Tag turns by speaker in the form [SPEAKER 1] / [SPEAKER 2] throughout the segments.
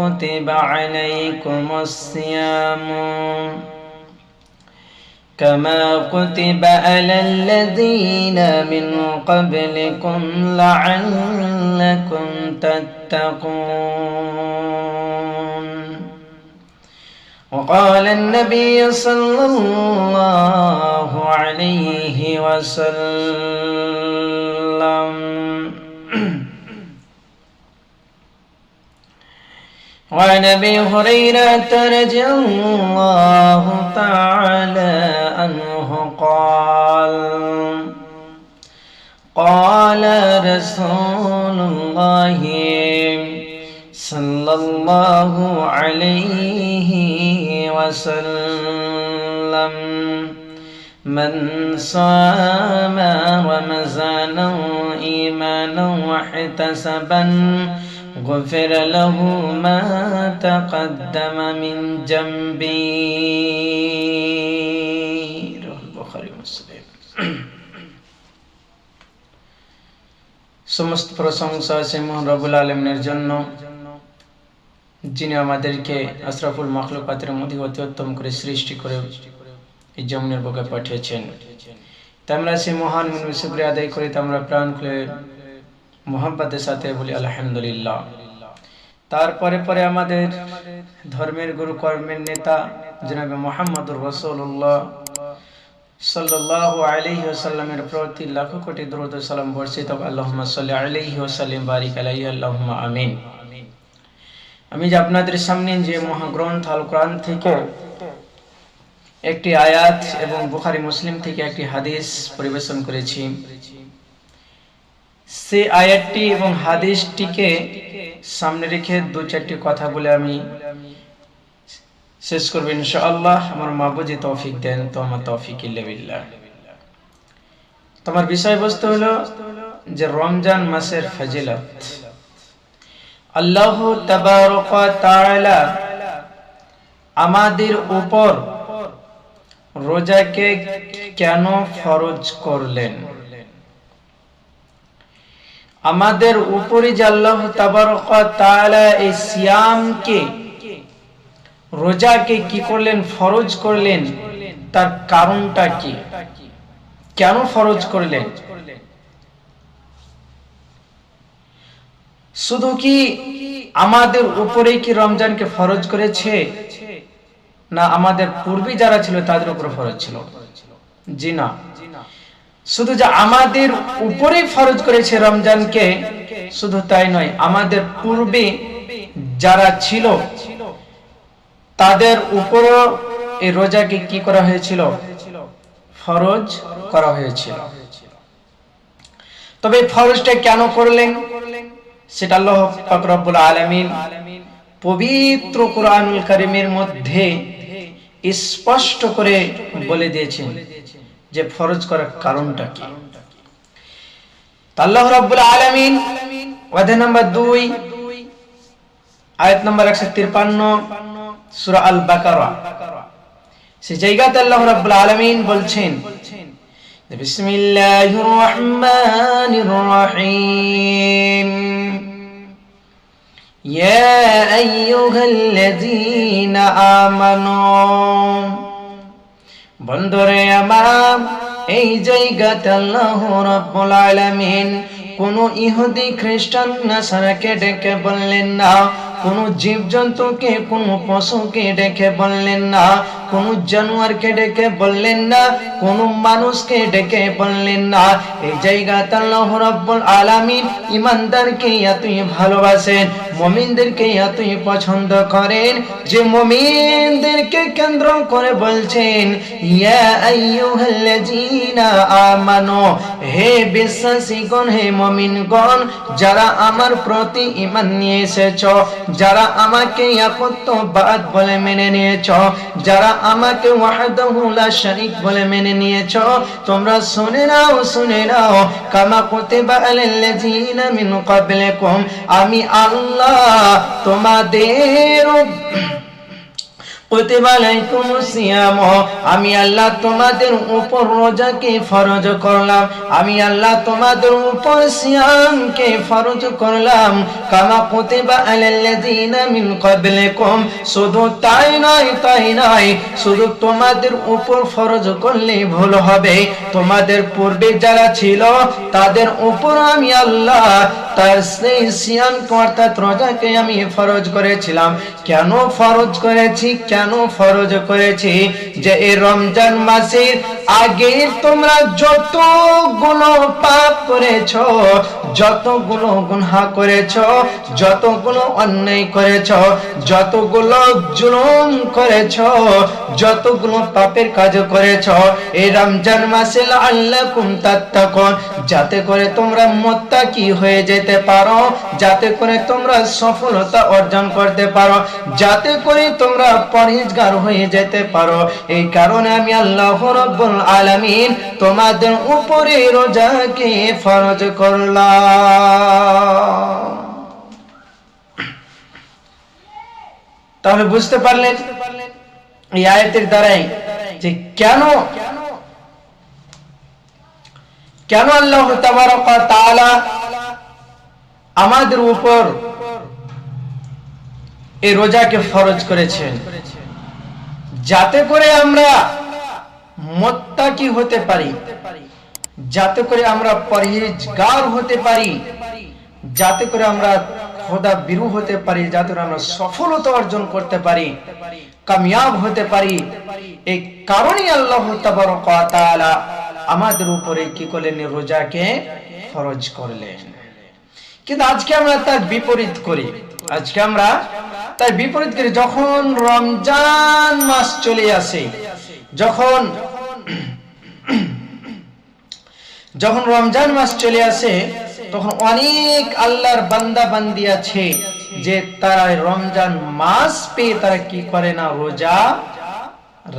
[SPEAKER 1] كتب عليكم الصيام كما كتب على الذين من قبلكم لعلكم تتقون. وقال النبي صلى الله عليه وسلم وعن أبي هريرة رضي الله تعالى عنه قال قال رسول الله صلى الله عليه وسلم من صام رمضان إيمانا واحتسبا غفر له ما تقدم من جنبه رواه البخاري ومسلم সমস্ত প্রশংসা আছে মোহন রবুল আলমের জন্য যিনি আমাদেরকে আশরাফুল মখলুকাতের মধ্যে অতি উত্তম করে সৃষ্টি করে এই জমনের বুকে পাঠিয়েছেন তাই আমরা সেই মহান শুক্রিয়া আদায় করি তা আমরা প্রাণ খুলে মোহাম্মদের সাথে বলি, আলহামদুলিল্লাহ। তারপরে পরে আমাদের ধর্মের গুরু কর্মের নেতা জনাবে মোহাম্মদুর রসুল্লাহ প্রতি লাখো কোটি বর্ষিত বারিক আল্লাহুম্মা আমিন। আমি যে আপনাদের সামনে যে মহাগ্রন্থ আল থেকে একটি আয়াত এবং বুখারি, মুসলিম থেকে একটি হাদিস পরিবেশন করেছি। সে আয়াতটি এবং হাদিসটিকে সামনে রেখে দু চারটি কথা বলে আমি শেষ করব ইনশাআল্লাহ। আমার মাবুজি তৌফিক দেন, তো আমার তৌফিক ইল্লাবিল্লাহ তোমার বিষয়বস্তু হলো যে রমজান মাসের ফজিলত। আল্লাহ তাআলা আমাদের উপর রোজাকে কেন ফরজ করলেন? আমাদের উপরে যে আল্লাহ তাআলা এই সিয়ামকে, রোজাকে কি করলেন, ফরজ করলেন, তার কারণটা কি? কেন ফরজ করলেন? শুধু কি আমাদের উপরে কি রমজানকে ফরজ করেছে? না, আমাদের পূর্বে যারা ছিল তাদের উপর ফরজ ছিল। জি না। শুধু যে আমাদের উপরে ফরজ করেছে রমজানকে, শুধু তাই নয়, আমাদের পূর্বে যারা ছিল, তাদের উপরও এই রোজাকে কি করা হয়েছিল? ফরজ করা হয়েছিল। তবে ফরজটা কেন করলেন? সেটা আল্লাহ আলামিন পবিত্র কোরআনুল কারীমের মধ্যে স্পষ্ট করে বলে দিয়েছেন। যে ফরজ করার কারণটা কি? আল্লাহ রাব্বুল আলামিন অধ্যায় নাম্বার 2 আয়াত নাম্বার 153 সূরা আল বাকারা সেই জায়গাতে আল্লাহ রাব্বুল আলামিন বলছেন, বিসমিল্লাহির রহমানির রহিম। ইয়া আইয়ুহাল্লাযীনা আমানু। বন্ধুরে আমার, এই আলামিন। কোন ইহুদি, খ্রিস্টান, নাসারাকে ডেকে বললেন না। কোন জীবজন্তুকে, কোন পশুকে ডেকে বললেন না। কোন জানোয়ারকে ডেকে বললেন না। কোন মানুষকে ডেকে বললেন না। এই জায়গাতে আল্লাহ রাব্বুল আলামিন, ইমানদারকে এতই ভালোবাসেন। মুমিনদেরকে এতই পছন্দ করেন যে মুমিনদেরকে কেন্দ্র করে বলছেন, ইয়া আইয়ুহাল্লাযীনা আমানু, হে যারা আমার প্রতি নিয়ে যারা আমাকে বলে মেনে নিয়েছো, যারা আমাকে ওয়াহদাহু বলে মেনে নিয়েছো, তোমরা শুনে নাও শুনে নাও, কামা কুতিবা আলাল্লাযীনা আমি আল্লাহ তোমাদের আমি আল্লাহ তোমাদের উপর রোজাকে ফরজ করলাম। আমি আল্লাহ তোমাদের উপর সিয়ামকে ফরজ করলাম। কামা কুতিবা শুধু তাই নয় তাই নয়, শুধু তোমাদের উপর ফরজ করলে ভুল হবে। তোমাদের পূর্বে যারা ছিল, তাদের উপর আমি আল্লাহ তার সেই অর্থাৎ রোজাকে আমি ফরজ করেছিলাম। কেন ফরজ করেছি? কেন ফরজ করেছি? যে এই রমজান মাসের আগে তোমরা যতগুলো পাপ করেছ যতগুলো গুনহা করেছ যতগুলো অন্যায় করেছ যতগুলো জুলুম করেছ যতগুলো পাপের কাজ করেছ, এই রমজান মাসে আল্লাকুম তাত্তাকুন। যাতে করে তোমরা মোত্তাকি হয়ে যেতে পারো, যাতে করে তোমরা সফলতা অর্জন করতে পারো, যাতে করে তোমরা পরিষ্কার হয়ে যেতে পারো। এই কারণে আমি আল্লাহ রব্বুল আলামিন তোমাদের উপরে রোজাকে ফরজ করলাম। তাহলে বুঝতে পারলেন এই আয়াতের দ্বারাই যে কেন কেন আল্লাহ তাআলা আমাদের উপর এই রোজাকে ফরজ করেছেন? যাতে করে আমরা মোত্তাকি হতে পারি, যাতে করে আমরা পরহেজগার হতে পারি, যাতে করে আমরা খোদা বিরু হতে পারি, যাতে করে আমরা সফলতা অর্জন করতে পারি, কামিয়াব হতে পারি। এই কারণেই আল্লাহ তাআলা আমাদের উপরে কি করলেন? রোজাকে ফরজ করলেন। কিন্তু আজকে আমরা তার বিপরীত করি। আজকে আমরা তার বিপরীত করি যখন রমজান মাস চলে আসে, যখন যখন রমজান মাস চলে আসে, তখন অনেক আল্লাহর বান্দা বান্দি আছে যে তারা রমজান মাস পেয়ে তারা কি করে না, রোজা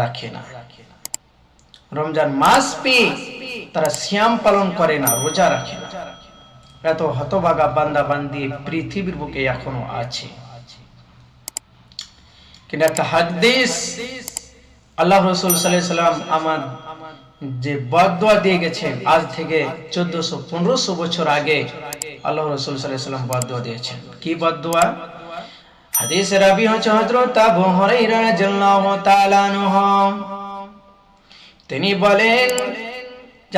[SPEAKER 1] রাখে না। রমজান মাস পেয়ে তারা শ্যাম পালন করে না, রোজা রাখে না। এত হতবাগা বান্দা বান্দি পৃথিবীর বুকে এখনও আছে। কিন্তু একটা হাদিস আল্লাহ রসুল সাল্লাম আমার যে বদোয়া দিয়ে গেছেন, আজ থেকে চোদ্দশো পনেরোশো বছর আগে আল্লাহ রসুল সাল্লাম বদোয়া দিয়েছেন। কি বদোয়া হাদিস রাবি হচ্ছে হযরত আবু রাদিয়াল্লাহু তাআলা তিনি বলেন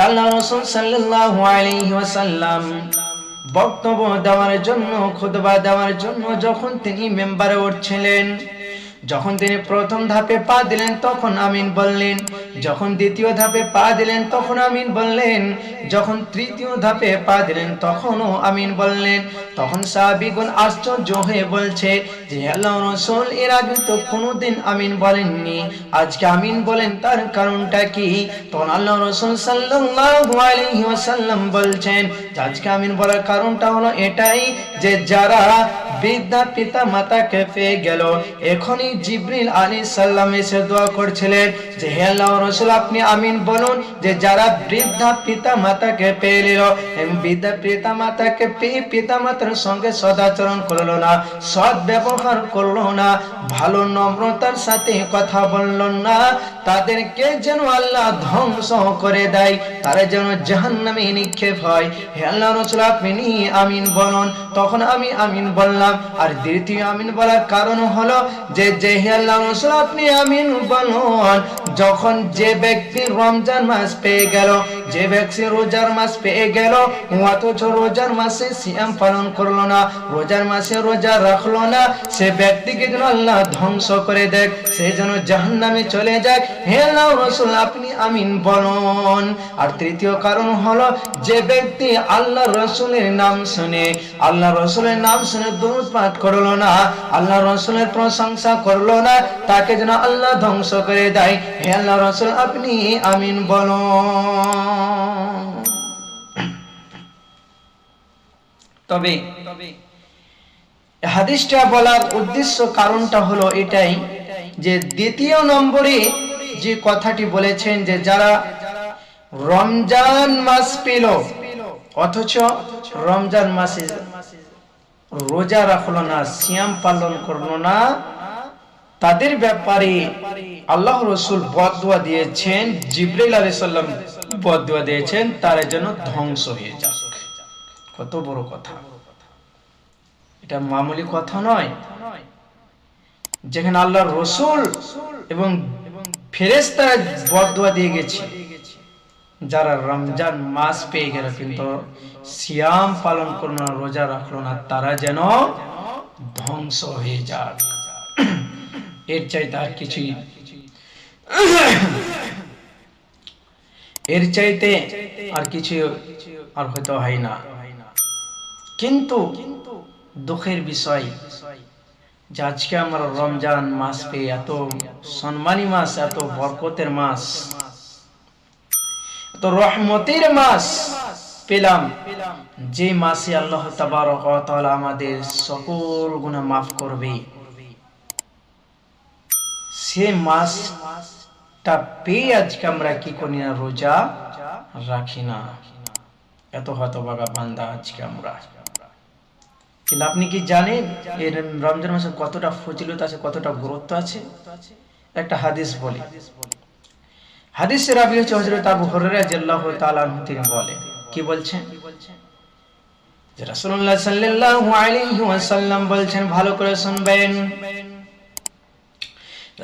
[SPEAKER 1] আল্লাহ রাসূল সাল্লাল্লাহু আলাইহি ওয়াসাল্লাম বক্তব্য দেওয়ার জন্য, খুতবা দেওয়ার জন্য যখন তিনি মেম্বারে উঠছিলেন যখন তিনি প্রথম ধাপে পা দিলেন, তখন আমিন বললেন। যখন দ্বিতীয় ধাপে পা দিলেন, তখন আমিন বললেন। যখন তৃতীয় ধাপে পা দিলেন, তখনও আমিন বললেন। তখন সাহাবিগুন আশ্চর্য হয়ে বলছে যে, আল্লাহ রসুল, এর আগে তো কোনোদিন আমিন বলেননি। আজকে আমিন বলেন, তার কারণটা কি? তখন আল্লাহ রসুল সাল্লাল্লাহু আলাইহি ওয়াসাল্লাম বলছেন আজকে আমিন বলার কারণটা হলো এটাই যে, যারা বৃদ্ধা পিতা মাতাকে পেয়ে গেল, এখনই জিব্রিল আলী সাল্লাম এসে দোয়া করছিলেন যে, হে আল্লাহ রসুল, আপনি আমিন বলুন যে, যারা বৃদ্ধা পিতা মাতাকে পেয়ে নিল বৃদ্ধা পিতা মাতাকে পেয়ে পিতা মাতার সঙ্গে সদাচরণ করল না সৎ ব্যবহার করল না, ভালো নম্রতার সাথে কথা বলল না, তাদেরকে যেন আল্লাহ ধ্বংস করে দেয়, তারা যেন জাহান্নামে নিক্ষেপ হয়। হে আল্লাহ রসুল, আপনি আমিন বলুন। তখন আমি আমিন বললাম, আর দ্বিতীয় আমিন বলার কারণ হলো যে যখন যে ব্যক্তি রমজান মাস পেয়ে গেল, যে ব্যক্তি রোজার মাস পেয়ে গেল, অথচ রোজার মাসে সিয়াম পালন করল না, রোজার মাসে রোজা রাখল না, সে ব্যক্তিকে যেন আল্লাহ ধ্বংস করে দেখ, সে যেন জাহান্নামে চলে যায়। হে আল্লাহ রসুল আপনি আমিন বলুন। আর তৃতীয় কারণ হলো, যে ব্যক্তি আল্লাহ রসুলের নাম শুনে, আল্লাহ রসুলের নাম শুনে পাঠ করল না, আল্লাহ রসুলের প্রশংসা করল না, তাকে যেন আল্লাহ ধ্বংস করে দেয়। হে আল্লাহ রসুল, আপনি আমিন বলুন তবে হাদিসটা বলার উদ্দেশ্য কারণটা হলো এটাই যে দ্বিতীয় নম্বরে যে কথাটি বলেছেন যে যারা রমজান মাস পেল, অথচ রমজান মাসে রোজা রাখল না, সিয়াম পালন করল না তাদের ব্যাপারে আল্লাহ রসুল বদুয়া দিয়েছেন, জিব্রাইল আলাইহিস সালাম বদুয়া দিয়েছেন, তারা যেন ধ্বংস হয়ে যাক। কত বড় কথা। এটা মামুলি কথা নয়। যেখানে আল্লাহ রসুল এবং ফেরেস্তারা বদুয়া দিয়ে গেছে। যারা রমজান মাস পেয়ে গেল, কিন্তু সিয়াম পালন করল না, রোজা রাখল না, তারা যেন ধ্বংস হয়ে যাক। এর চাইতে আর কিছুই এর চাইতে আর কিছু আর হয়তো হয় না। কিন্তু দুঃখের বিষয় যে আজকে আমরা রমজান মাস পেয়ে এত সম্মানী মাস, এত বরকতের মাস, এত রহমতের মাস পেলাম যে মাসে আল্লাহ তাআলা আমাদের সকল গুনাহ মাফ করবে। সে মাসটা পেয়ে আজকে আমরা কি করি না, রোজা রাখি না। এত হতভাগা বান্দা আজকে আমরা। কিন্তু আপনি কি জানেন এর রমজান মাসে কতটা ফজিলত আছে, কতটা গুরুত্ব আছে? একটা হাদিস বলি। হাদিসের রাবি হচ্ছে হযরত আবু হুরায়রা রাদিয়াল্লাহু তাআলা আনহু তিনি বলেন কি বলছেন? রাসূলুল্লাহ সাল্লাল্লাহু আলাইহি ওয়াসাল্লাম বলছেন, ভালো করে শুনবেন।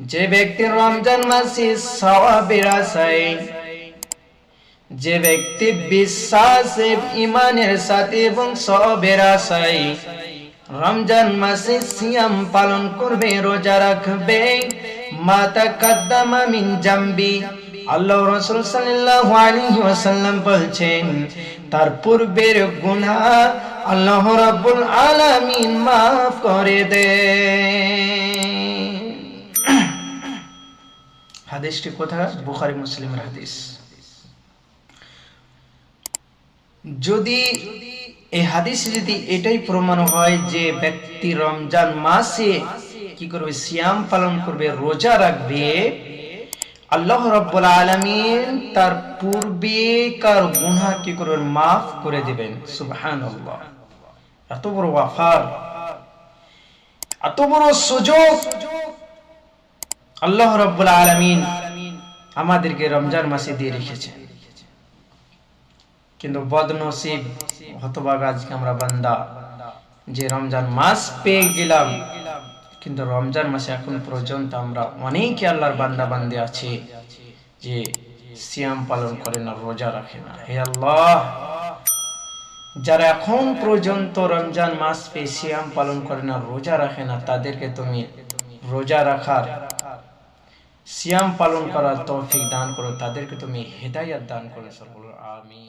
[SPEAKER 1] যে ব্যক্তি রমজান মাসে সওয়াবের যে ব্যক্তি বিশ্বাসে ইমানের সাথে এবং সবের রমজান মাসে সিয়াম পালন করবে, রোজা রাখবে। মাতা কাদ্দামা মিন জাম্বি। আল্লাহ রাসূল সাল্লাল্লাহু আলাইহি ওয়াসাল্লাম বলছেন, তার পূর্বের গুনাহ আল্লাহ রাব্বুল আলামিন maaf করে দেন। হাদিসটি কোথায়? বুখারী, মুসলিমের হাদিস। যদি এই হাদিসে যদি এটাই প্রমাণ হয় যে ব্যক্তি রমজান মাসে কি করবে? সিয়াম পালন করবে, রোজা রাখবে, আল্লাহ রব্বুল আলামিন তার পূর্বেকার গুনাহ কি করবেন মাফ করে দিবেন? সুবহানাল্লাহ। এত বড় ওয়াফার। এত বড় সুযোগ আল্লাহ রব্বুল আলামিন আমাদেরকে রমজান মাসে দিয়ে রেখেছেন। কিন্তু বদনসিব হতভাগা আজকে আমরা বান্দা, যে রমজান মাস পেয়ে গেলাম, কিন্তু রমজান মাসে এখন পর্যন্ত আমরা অনেকে আল্লাহর বান্দা বান্দে আছে, যে সিয়াম পালন করে না, রোজা রাখে না। হে আল্লাহ, যারা এখন পর্যন্ত রমজান মাস পেয়ে সিয়াম পালন করে না, রোজা রাখে না, তাদেরকে তুমি রোজা রাখার সিয়াম পালন করার তৌফিক দান করো। তাদেরকে তুমি হেদায়াত দান করো। সকল আমি